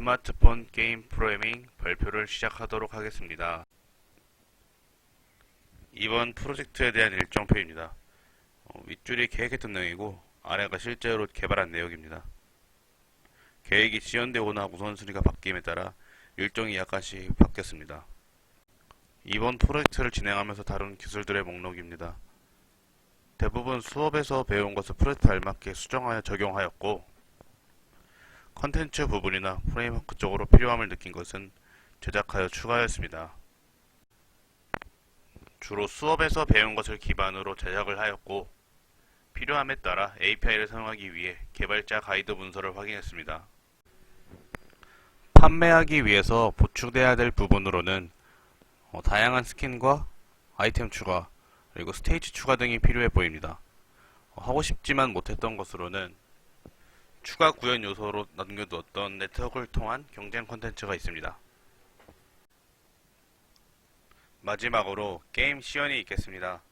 스마트폰 게임 프로그래밍 발표를 시작하도록 하겠습니다. 이번 프로젝트에 대한 일정표입니다. 어, 윗줄이 계획했던 내용이고 아래가 실제로 개발한 내용입니다. 계획이 지연되거나 우선순위가 바뀜에 따라 일정이 약간씩 바뀌었습니다. 이번 프로젝트를 진행하면서 다룬 기술들의 목록입니다. 대부분 수업에서 배운 것을 프로젝트 알맞게 수정하여 적용하였고 컨텐츠 부분이나 프레임워크 쪽으로 필요함을 느낀 것은 제작하여 추가하였습니다. 주로 수업에서 배운 것을 기반으로 제작을 하였고 필요함에 따라 API를 사용하기 위해 개발자 가이드 문서를 확인했습니다. 판매하기 위해서 보충돼야 될 부분으로는 어, 다양한 스킨과 아이템 추가, 그리고 스테이지 추가 등이 필요해 보입니다. 어, 하고 싶지만 못했던 것으로는 추가 구현 요소로 남겨두었던 네트워크를 통한 경쟁 콘텐츠가 있습니다. 마지막으로 게임 시연이 있겠습니다.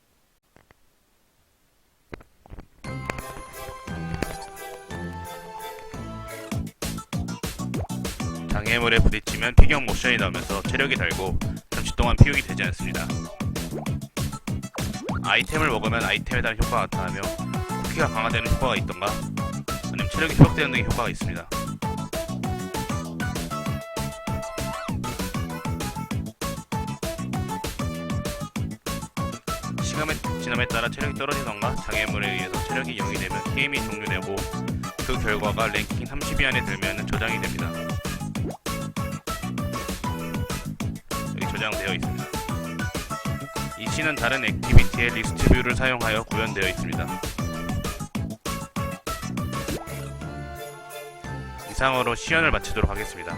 장애물에 부딪히면 피격 모션이 나오면서 체력이 달고 잠시 동안 피육이 되지 않습니다. 아이템을 먹으면 아이템에 따른 효과가 나타나며 쿠키가 강화되는 효과가 있던가 아니면 체력이 회복되는 등의 효과가 있습니다. 시간의 지남에 따라 체력이 떨어지던가 장애물에 의해서 체력이 0이 되면 게임이 종료되고 그 결과가 랭킹 30위 안에 들면 저장이 됩니다. 여기 저장되어 있습니다. 이 시는 다른 액티비티의 리스트 뷰를 사용하여 구현되어 있습니다. 이상으로 시연을 마치도록 하겠습니다.